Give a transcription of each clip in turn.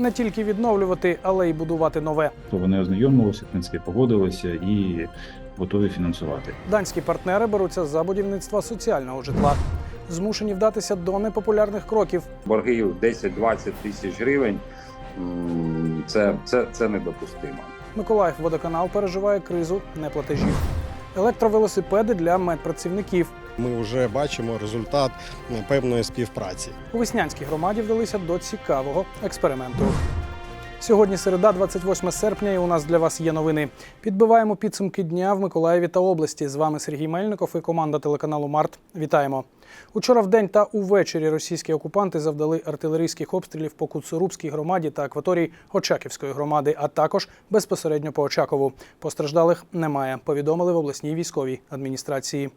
не тільки відновлювати, але й будувати нове. То вони ознайомилися, в принципі, погодилися і готові фінансувати. Данські партнери беруться за будівництва соціального житла. Змушені вдатися до непопулярних кроків. борги в 10-20 тисяч гривень. Це, це, це недопустимо. Миколаїв водоканал переживає кризу неплатежів. Електровелосипеди для медпрацівників. Ми вже бачимо результат певної співпраці. У Веснянській громаді вдалися до цікавого експерименту. Сьогодні середа, 28 серпня, і у нас для вас є новини. Підбиваємо підсумки дня в Миколаєві та області. З вами Сергій Мельников і команда телеканалу Март. Вітаємо. Учора вдень та увечері російські окупанти завдали артилерійських обстрілів по Куцурубській громаді та акваторії Очаківської громади, а також безпосередньо по Очакову. Постраждалих немає. Повідомили в обласній військовій адміністрації.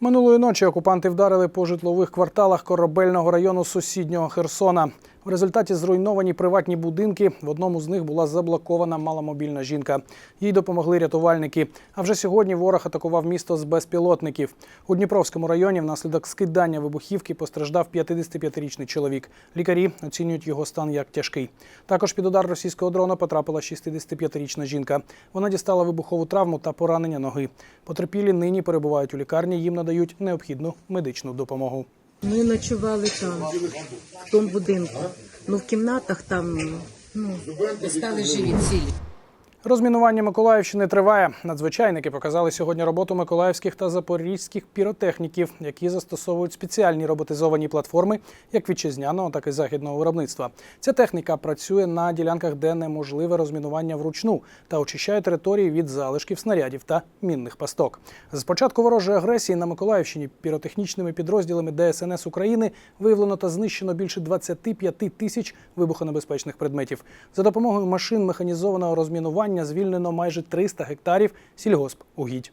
Минулої ночі окупанти вдарили по житлових кварталах корабельного району сусіднього Херсона. В результаті зруйновані приватні будинки. В одному з них була заблокована маломобільна жінка. Їй допомогли рятувальники. А вже сьогодні ворог атакував місто з безпілотників. У Дніпровському районі внаслідок скидання вибухівки постраждав 55-річний чоловік. Лікарі оцінюють його стан як тяжкий. Також під удар російського дрона потрапила 65-річна жінка. Вона дістала вибухову травму та поранення ноги. Потерпілі нині перебувають у лікарні. Їм надають необхідну медичну допомогу. Ми ночували там, в тому будинку. Ну, в кімнатах там ну, стали живі цілі. Розмінування Миколаївщини триває. Надзвичайники показали сьогодні роботу миколаївських та запорізьких піротехніків, які застосовують спеціальні роботизовані платформи як вітчизняного, так і західного виробництва. Ця техніка працює на ділянках, де неможливе розмінування вручну та очищає території від залишків снарядів та мінних пасток. З початку ворожої агресії на Миколаївщині піротехнічними підрозділами ДСНС України виявлено та знищено більше 25 тисяч вибухонебезпечних предметів. За допомогою машин механізованого розмінування звільнено майже 300 гектарів сільгоспугідь.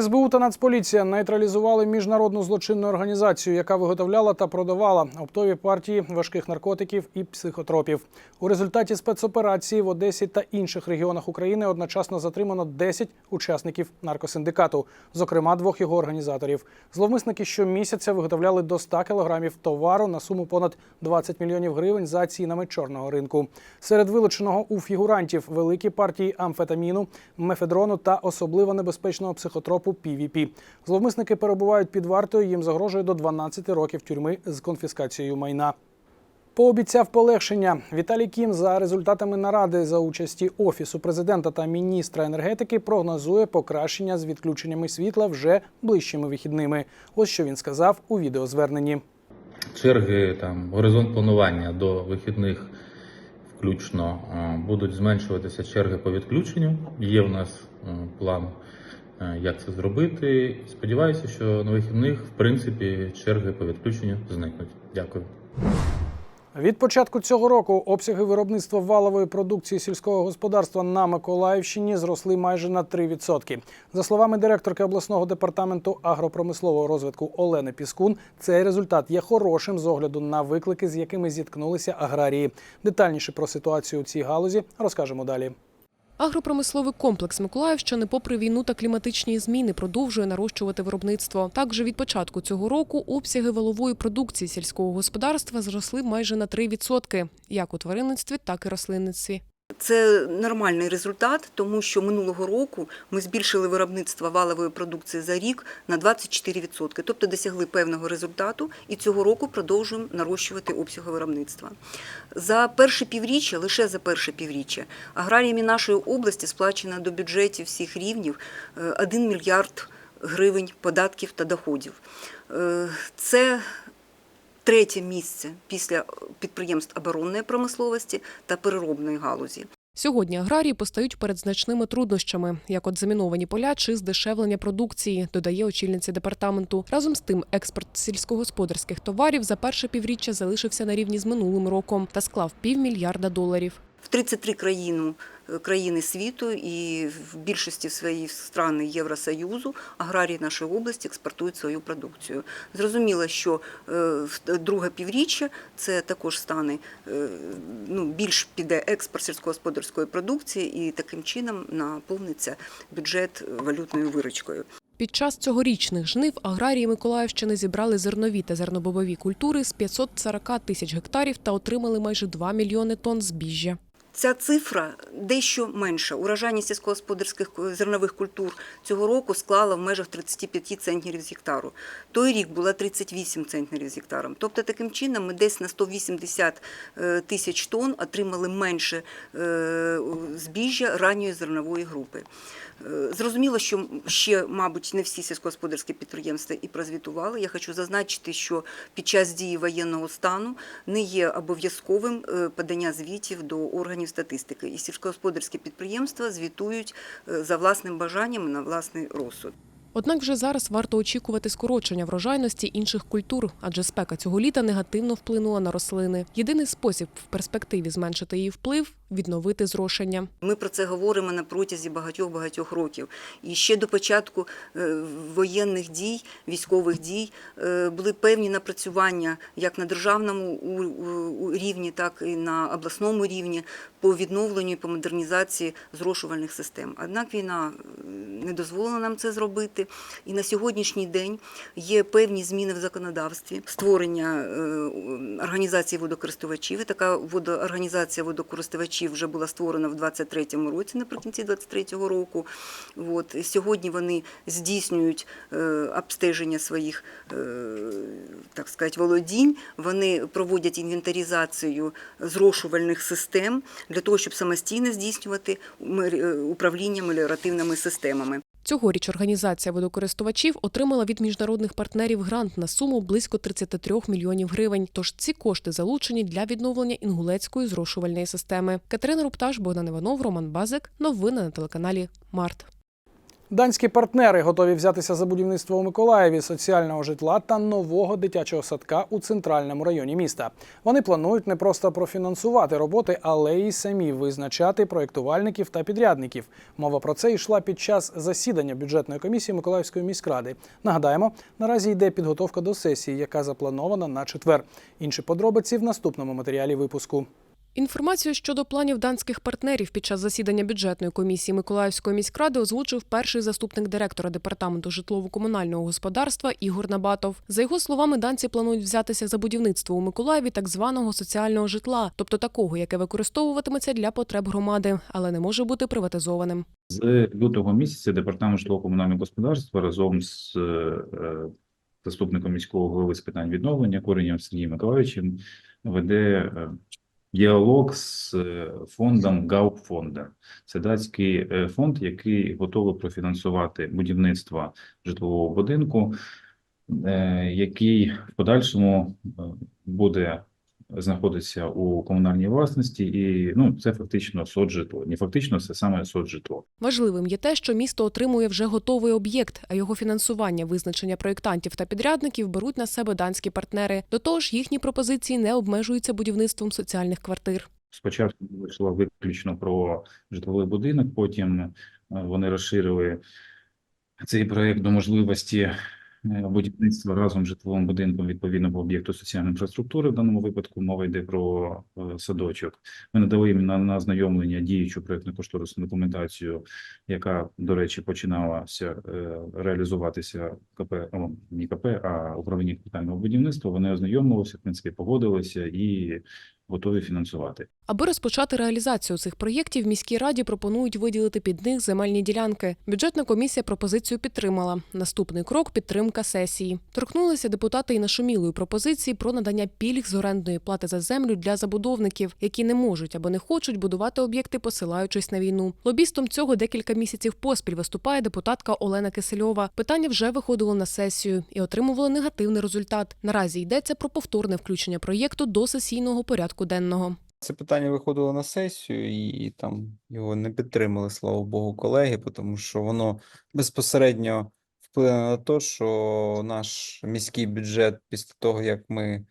СБУ та Нацполіція нейтралізували міжнародну злочинну організацію, яка виготовляла та продавала оптові партії важких наркотиків і психотропів. У результаті спецоперації в Одесі та інших регіонах України одночасно затримано 10 учасників наркосиндикату, зокрема двох його організаторів. Зловмисники щомісяця виготовляли до 100 кілограмів товару на суму понад 20 мільйонів гривень за цінами чорного ринку. Серед вилученого у фігурантів великі партії амфетаміну, мефедрону та особливо небезпечного психотропу PVP. Зловмисники перебувають під вартою. Їм загрожує до 12 років тюрми з конфіскацією майна. Пообіцяв полегшення. Віталій Кім за результатами наради за участі офісу президента та міністра енергетики прогнозує покращення з відключеннями світла вже ближчими вихідними. Ось що він сказав у відеозверненні. черги, там горизонт планування до вихідних включно будуть зменшуватися черги по відключенню. Є в нас е, план, як це зробити. Сподіваюся, що на вихідних, в принципі, черги по відключенню зникнуть. Дякую. Від початку цього року обсяги виробництва валової продукції сільського господарства на Миколаївщині зросли майже на 3%. За словами директорки обласного департаменту агропромислового розвитку Олени Піскун, цей результат є хорошим з огляду на виклики, з якими зіткнулися аграрії. Детальніше про ситуацію у цій галузі розкажемо далі. Агропромисловий комплекс Миколаївщини, попри війну та кліматичні зміни, продовжує нарощувати виробництво. Також від початку цього року обсяги валової продукції сільського господарства зросли майже на 3%, як у тваринництві, так і рослинництві. Це нормальний результат, тому що минулого року ми збільшили виробництво валової продукції за рік на 24%, тобто досягли певного результату, і цього року продовжуємо нарощувати обсяги виробництва. За перше півріччя, лише за перше півріччя, аграріями нашої області сплачено до бюджетів всіх рівнів е, 1 мільярд гривень податків та доходів. Е, Це третє місце після підприємств оборонної промисловості та переробної галузі. Сьогодні аграрії постають перед значними труднощами, як от заміновані поля чи здешевлення продукції, додає очільниця департаменту. Разом з тим, експорт сільськогосподарських товарів за перше півріччя залишився на рівні з минулим роком та склав півмільярда доларів. В 33 країну, країни світу і в більшості своїх стран Євросоюзу аграрії нашої області експортують свою продукцію. Зрозуміло, що е, в друге півріччя це також стане е, ну, більш піде експорт сільськогосподарської продукції, і таким чином наповниться бюджет валютною виручкою. Під час цьогорічних жнив аграрії Миколаївщини зібрали зернові та зернобобові культури з 540 тисяч гектарів та отримали майже 2 мільйони тонн збіжжя. Ця цифра дещо менша. Урожайність сільськогосподарських зернових культур цього року склала в межах 35 центнерів з гектару. Той рік була 38 центнерів з гектаром. Тобто таким чином ми десь на 180 е, тисяч тонн отримали менше е, збіжжя ранньої зернової групи. Е, Зрозуміло, що ще, мабуть, не всі сільськогосподарські підприємства і прозвітували. Я хочу зазначити, що під час дії воєнного стану не є обов'язковим е, подання звітів до органів статистики. І сільськогосподарські підприємства звітують е, за власним бажанням на власний розсуд. Однак вже зараз варто очікувати скорочення врожайності інших культур, адже спека цього літа негативно вплинула на рослини. Єдиний спосіб в перспективі зменшити її вплив відновити зрошення. Ми про це говоримо на протязі багатьох-багатьох років. І ще до початку е, воєнних дій, військових дій е, були певні напрацювання як на державному рівні, так і на обласному рівні по відновленню і по модернізації зрошувальних систем. Однак війна не дозволила нам це зробити. І на сьогоднішній день є певні зміни в законодавстві, створення е, організації водокористувачів. І така водо- організація водокористувачів вже була створена в 23-му році, наприкінці 23-го року. От. Сьогодні вони здійснюють е, обстеження своїх е, так сказати, володінь, вони проводять інвентаризацію зрошувальних систем для того, щоб самостійно здійснювати управління меліоративними системами. Цьогоріч організація водокористувачів отримала від міжнародних партнерів грант на суму близько 33 мільйонів гривень. Тож ці кошти залучені для відновлення інгулецької зрошувальної системи. Катерина Рупташ, Богдан Іванов, Роман Базик. Новини на телеканалі Март. Данські партнери готові взятися за будівництво у Миколаєві соціального житла та нового дитячого садка у центральному районі міста. Вони планують не просто профінансувати роботи, але й самі визначати проєктувальників та підрядників. Мова про це йшла під час засідання бюджетної комісії Миколаївської міськради. Нагадаємо, наразі йде підготовка до сесії, яка запланована на четвер. Інші подробиці в наступному матеріалі випуску. Інформацію щодо планів данських партнерів під час засідання бюджетної комісії Миколаївської міськради озвучив перший заступник директора департаменту житлово-комунального господарства Ігор Набатов. За його словами, данці планують взятися за будівництво у Миколаєві так званого соціального житла, тобто такого, яке використовуватиметься для потреб громади, але не може бути приватизованим. З лютого місяця департамент житлово-комунального господарства разом з е, е, заступником міського голови з питань відновлення Коренєм Сергієм Миколаївичем веде е, діалог з е, фондом Гауфонда. Це датський е, фонд, який готовий профінансувати будівництво житлового будинку, е, який в подальшому буде знаходитися у комунальній власності, і ну це фактично соцжитло. Не фактично, це саме соцжитло. Важливим є те, що місто отримує вже готовий об'єкт, а його фінансування, визначення проєктантів та підрядників беруть на себе данські партнери. До того ж, їхні пропозиції не обмежуються будівництвом соціальних квартир. Спочатку йшло виключно про житловий будинок, потім е, вони розширили цей проект до можливості будівництва разом з житловим будинком відповідного об'єкту соціальної інфраструктури. В даному випадку мова йде про е, садочок. Ми надали їм на, на ознайомлення діючу проєктно-кошторисну документацію, яка, до речі, починалася е, реалізуватися КП, о, не КП, а управління капітального будівництва. Вони ознайомилися, в принципі, погодилися і готові фінансувати. Аби розпочати реалізацію цих проєктів, міській раді пропонують виділити під них земельні ділянки. Бюджетна комісія пропозицію підтримала. Наступний крок підтримка сесії. Торкнулися депутати і нашумілої пропозиції про надання пільг з орендної плати за землю для забудовників, які не можуть або не хочуть будувати об'єкти, посилаючись на війну. Лобістом цього декілька місяців поспіль виступає депутатка Олена Кисельова. Питання вже виходило на сесію і отримувало негативний результат. Наразі йдеться про повторне включення проєкту до сесійного порядку денного. Це питання виходило на сесію, і там його не підтримали, слава Богу, колеги, тому що воно безпосередньо вплине на те, що наш міський бюджет після того, як ми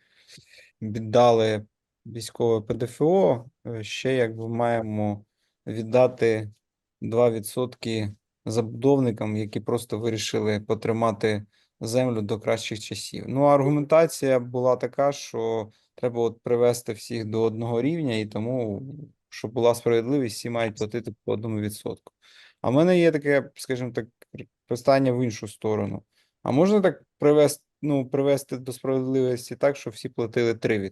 віддали військове ПДФО, е, ще якби маємо віддати 2% забудовникам, які просто вирішили потримати землю до кращих часів. Ну, аргументація була така, що треба от привести всіх до одного рівня, і тому, щоб була справедливість, всі мають платити по одному відсотку. А в мене є таке, скажімо так, Питання в іншу сторону. А можна так привести, ну, привести до справедливості так, що всі платили 3%?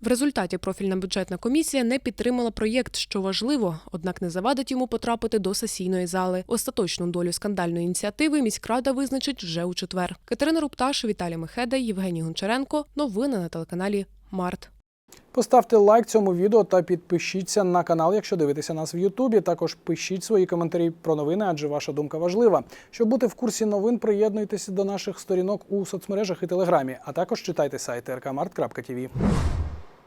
В результаті профільна бюджетна комісія не підтримала проєкт, що важливо, однак не завадить йому потрапити до сесійної зали. Остаточну долю скандальної ініціативи міськрада визначить вже у четвер. Катерина Рупташ, Віталій Мехеда, Євгеній Гончаренко. Новини на телеканалі Март. Поставте лайк цьому відео та підпишіться на канал, якщо дивитеся нас в Ютубі. Також пишіть свої коментарі про новини, адже ваша думка важлива. Щоб бути в курсі новин, приєднуйтеся до наших сторінок у соцмережах і телеграмі, а також читайте сайт rkmart.tv.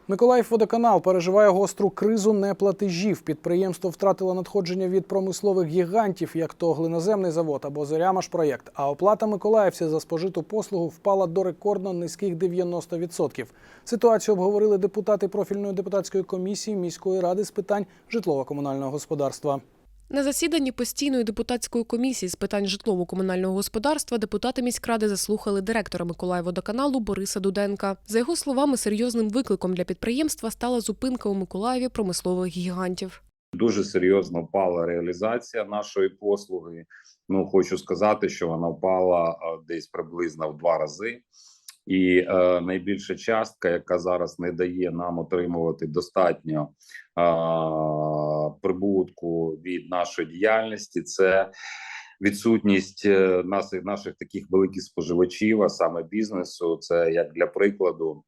Миколаїв водоканал переживає гостру кризу неплатежів. Підприємство втратило надходження від промислових гігантів, як то глиноземний завод або Зорямаш-проєкт. А оплата миколаївця за спожиту послугу впала до рекордно низьких 90%. Ситуацію обговорили депутати профільної депутатської комісії міської ради з питань житлово-комунального господарства. На засіданні постійної депутатської комісії з питань житлово-комунального господарства депутати міськради заслухали директора Миколаївводоканалу Бориса Дуденка. За його словами, серйозним викликом для підприємства стала зупинка у Миколаєві промислових гігантів. Дуже серйозно впала реалізація нашої послуги. Ну хочу сказати, що вона впала десь приблизно в два рази. І е, найбільша частка, яка зараз не дає нам отримувати достатньо е, прибутку від нашої діяльності, це відсутність е, наших, наших таких великих споживачів, а саме бізнесу. Це як для прикладу,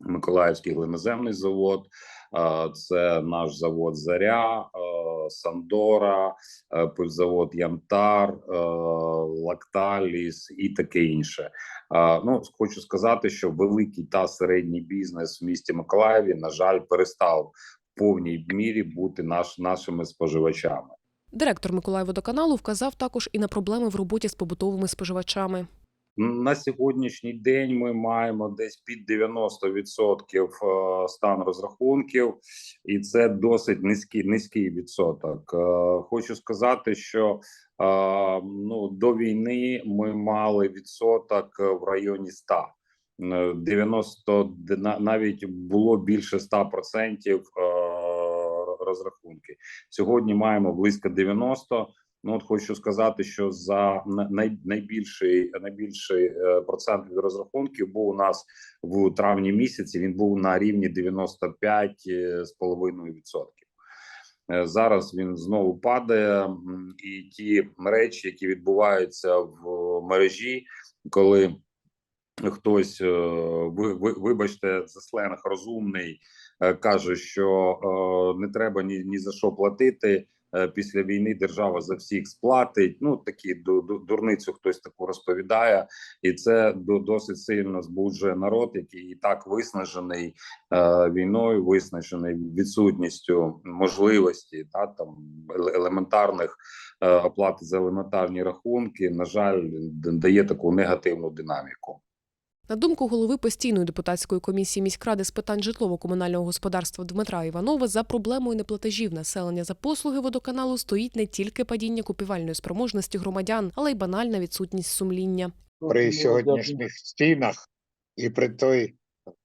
Миколаївський глиноземний завод, це наш завод Заря, Сандора, пивзавод Янтар, Лакталіс і таке інше. Ну хочу сказати, що великий та середній бізнес в місті Миколаєві, на жаль, перестав в повній мірі бути наш, нашими споживачами. Директор Миколаївводоканалу вказав також і на проблеми в роботі з побутовими споживачами. На сьогоднішній день ми маємо десь під 90% е, стан розрахунків, і це досить низький низький відсоток. Е, Хочу сказати, що е, ну до війни ми мали відсоток в районі 100. Е, 90 навіть було більше 100% е, розрахунки. Сьогодні маємо близько 90. Ну, от хочу сказати, що за найбільший найбільший е, процент від розрахунків був у нас в травні місяці. Він був на рівні 95,5%. Е, Зараз він знову падає, і ті речі, які відбуваються в мережі, коли хтось, е, ви, ви, вибачте, за сленг розумний, каже, що не треба ні, ні за що платити. Е, Після війни держава за всіх сплатить. Ну такі ду- ду- дурницю хтось таку розповідає, і це до- досить сильно збуджує народ, який і так виснажений е, війною, виснажений відсутністю можливості та там елементарних е, оплати за елементарні рахунки. На жаль, дає таку негативну динаміку. На думку голови постійної депутатської комісії міськради з питань житлово-комунального господарства Дмитра Іванова, за проблемою неплатежів населення за послуги водоканалу стоїть не тільки падіння купівельної спроможності громадян, але й банальна відсутність сумління. при сьогоднішніх цінах і при той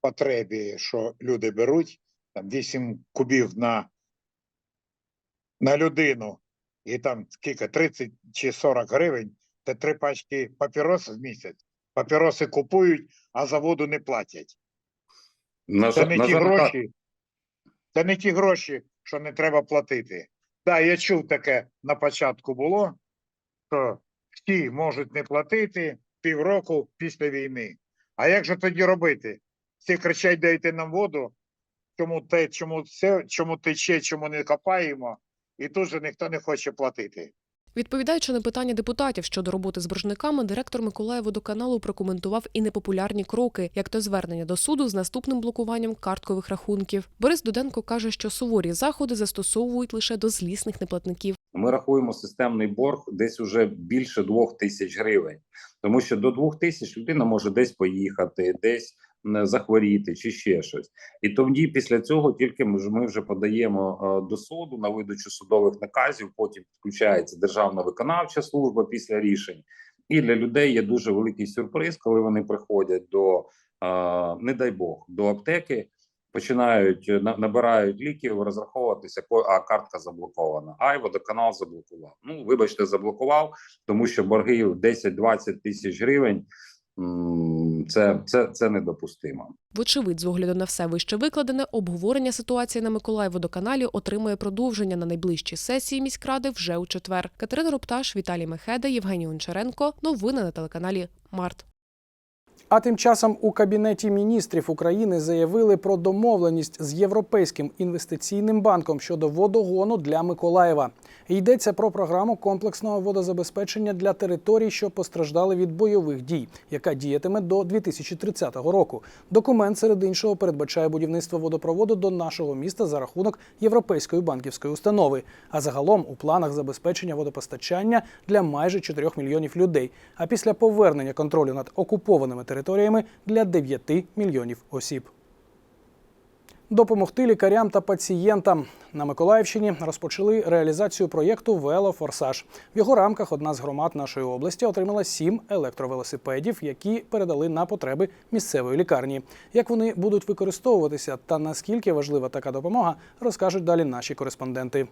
потребі, що люди беруть, там 8 кубів на, на людину, і там скільки 30 чи 40 гривень, це три пачки папірос в місяць. Папіроси купують, а заводу не платять. На Це не на ті гроші, це не ті гроші, що не треба платити. Так, я чув таке на початку було, що всі можуть не платити півроку після війни. А як же тоді робити? Всі кричать, дайте нам воду, чому те, чому все, чому тече, чому не копаємо, і тут же ніхто не хоче платити. Відповідаючи на питання депутатів щодо роботи з боржниками, директор Миколаєводоканалу прокоментував і непопулярні кроки, як то звернення до суду з наступним блокуванням карткових рахунків. Борис Дуденко каже, що суворі заходи застосовують лише до злісних неплатників. Ми рахуємо системний борг десь уже більше двох тисяч гривень, тому що до двох тисяч людина може десь поїхати, десь захворіти чи ще щось. І тоді після цього тільки ми ми вже подаємо е, до суду на видачу судових наказів. Потім включається державна виконавча служба після рішень. І для людей є дуже великий сюрприз, коли вони приходять до е, не дай Бог до аптеки. починають набирають ліків, розраховуватися, а картка заблокована. Ай, водоканал заблокував. Ну, вибачте, заблокував, тому що борги в 10-20 тисяч гривень. Це, це, це недопустимо. Вочевидь, з огляду на все вище викладене, обговорення ситуації на Миколаївводоканалі отримує продовження на найближчій сесії міськради вже у четвер. Катерина Рупташ, Віталій Мехеда, Євгеній Гончаренко. Новини на телеканалі Март. А тим часом у кабінеті міністрів України заявили про домовленість з Європейським інвестиційним банком щодо водогону для Миколаєва. Йдеться про програму комплексного водозабезпечення для територій, що постраждали від бойових дій, яка діятиме до 2030 року. Документ серед іншого передбачає будівництво водопроводу до нашого міста за рахунок Європейської банківської установи. А загалом у планах забезпечення водопостачання для майже 4 мільйонів людей. А після повернення контролю над окупованими територіями для 9 мільйонів осіб. Допомогти лікарям та пацієнтам на Миколаївщині розпочали реалізацію проєкту Велофорсаж. В його рамках одна з громад нашої області отримала сім електровелосипедів, які передали на потреби місцевої лікарні. Як вони будуть використовуватися та наскільки важлива така допомога, розкажуть далі наші кореспонденти.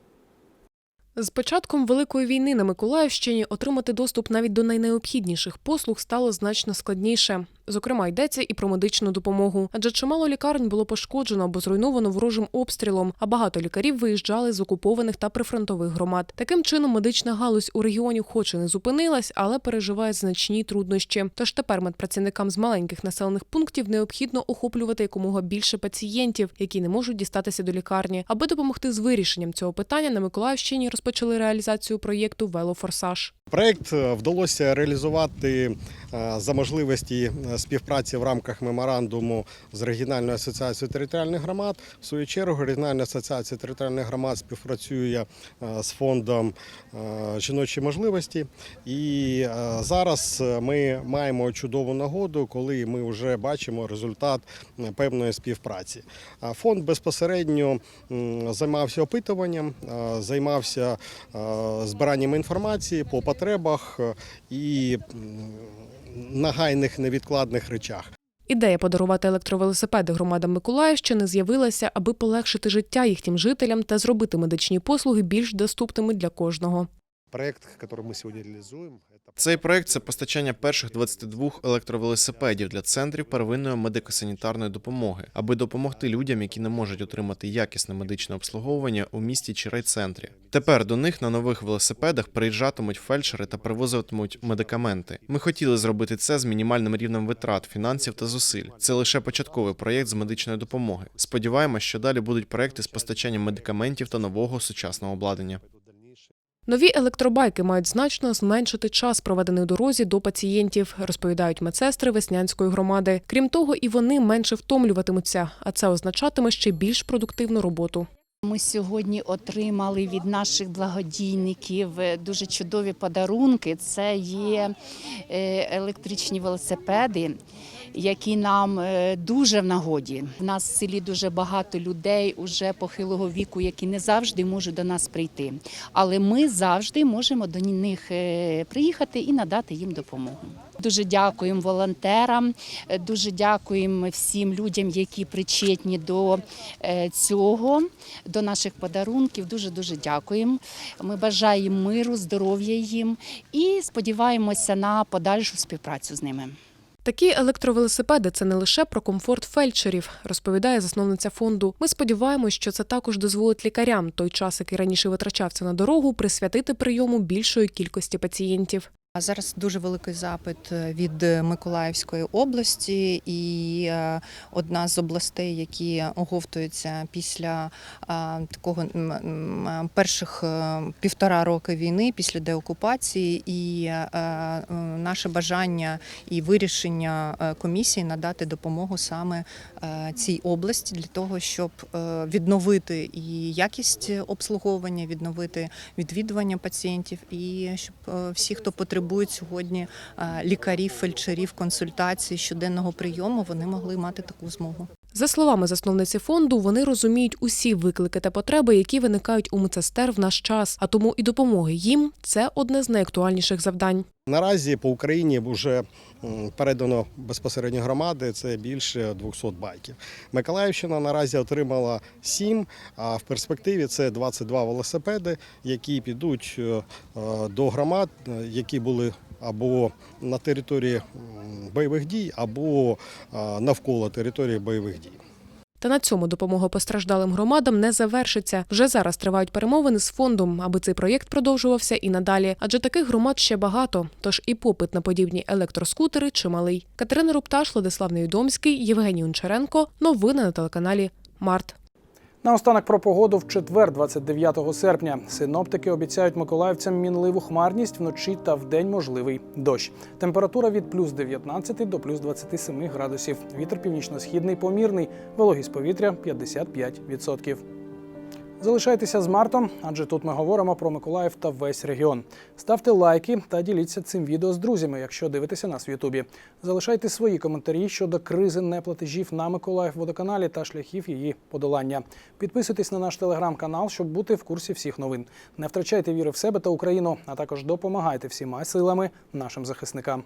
З початком великої війни на Миколаївщині отримати доступ навіть до найнеобхідніших послуг стало значно складніше. Зокрема, йдеться і про медичну допомогу, адже чимало лікарень було пошкоджено або зруйновано ворожим обстрілом, а багато лікарів виїжджали з окупованих та прифронтових громад. Таким чином, медична галузь у регіоні, хоч і не зупинилась, але переживає значні труднощі. Тож тепер медпрацівникам з маленьких населених пунктів необхідно охоплювати якомога більше пацієнтів, які не можуть дістатися до лікарні. Аби допомогти з вирішенням цього питання на Миколаївщині розпочали реалізацію проєкту Велофорсаж. Проект е, вдалося реалізувати е, за можливості е, співпраці в рамках меморандуму з регіональною асоціацією територіальних громад. В свою чергу регіональна асоціація територіальних громад співпрацює е, з фондом е, жіночі можливості. І е, зараз е, ми маємо чудову нагоду, коли ми вже бачимо результат е, певної співпраці. Фонд безпосередньо займався опитуванням, е, займався е, збиранням інформації по потребах е, і нагайних невідкладних речах. Ідея подарувати електровелосипеди громадам Миколаївщини з'явилася, аби полегшити життя їхнім жителям та зробити медичні послуги більш доступними для кожного. Проект, який ми сьогодні реалізуємо, Цей проект це постачання перших 22 електровелосипедів для центрів первинної медико-санітарної допомоги, аби допомогти людям, які не можуть отримати якісне медичне обслуговування у місті чи райцентрі. Тепер до них на нових велосипедах приїжджатимуть фельдшери та привозитимуть медикаменти. Ми хотіли зробити це з мінімальним рівнем витрат, фінансів та зусиль. Це лише початковий проєкт з медичної допомоги. Сподіваємось, що далі будуть проекти з постачанням медикаментів та нового сучасного обладнання. Нові електробайки мають значно зменшити час, проведений у дорозі до пацієнтів, розповідають медсестри Веснянської громади. Крім того, і вони менше втомлюватимуться, а це означатиме ще більш продуктивну роботу. Ми сьогодні отримали від наших благодійників е, дуже чудові подарунки. Це є е, електричні велосипеди, які нам е, дуже в нагоді. У нас в селі дуже багато людей уже похилого віку, які не завжди можуть до нас прийти. Але ми завжди можемо до них приїхати і надати їм допомогу. Дуже дякуємо волонтерам, е, дуже дякуємо всім людям, які причетні до е, цього, до наших подарунків. Дуже дуже дякуємо. Ми бажаємо миру, здоров'я їм і сподіваємося на подальшу співпрацю з ними. Такі електровелосипеди це не лише про комфорт фельдшерів, розповідає засновниця фонду. Ми сподіваємось, що це також дозволить лікарям той час, який раніше витрачався на дорогу, присвятити прийому більшої кількості пацієнтів. А зараз дуже великий запит е, від Миколаївської області, і е, одна з областей, які оговтуються після е, такого перших е, півтора роки війни, після деокупації, і е, е, наше бажання і вирішення е, комісії надати допомогу саме е, цій області для того, щоб е, відновити і якість обслуговування, відновити відвідування пацієнтів, і щоб е, всі, хто потребують сьогодні е, лікарів, фельдшерів, консультацій щоденного прийому, вони могли мати таку змогу. За словами засновниці фонду, вони розуміють усі виклики та потреби, які виникають у медсестер в наш час, а тому і допомоги їм це одне з найактуальніших завдань. Наразі по Україні вже передано безпосередньо громади. Це більше 200 байків. Миколаївщина наразі отримала 7, а в перспективі це 22 велосипеди, які підуть е, е, до громад, е, які були або на території бойових дій, або навколо території бойових дій. Та на цьому допомога постраждалим громадам не завершиться. Вже зараз тривають перемовини з фондом, аби цей проєкт продовжувався і надалі. Адже таких громад ще багато. Тож і попит на подібні електроскутери чималий. Катерина Рупташ, Владислав Невідомський, Євгеній Унчаренко. Новини на телеканалі Март. Наостанок про погоду в четвер, 29 серпня. Синоптики обіцяють миколаївцям мінливу хмарність вночі та вдень можливий дощ. Температура від плюс 19 до плюс 27 градусів. Вітер північно-східний помірний, вологість повітря 55%. Залишайтеся з Мартом, адже тут ми говоримо про Миколаїв та весь регіон. Ставте лайки та діліться цим відео з друзями, якщо дивитеся нас в Ютубі. Залишайте свої коментарі щодо кризи неплатежів на Миколаїв водоканалі та шляхів її подолання. Підписуйтесь на наш телеграм-канал, щоб бути в курсі всіх новин. Не втрачайте віри в себе та Україну, а також допомагайте всіма силами нашим захисникам.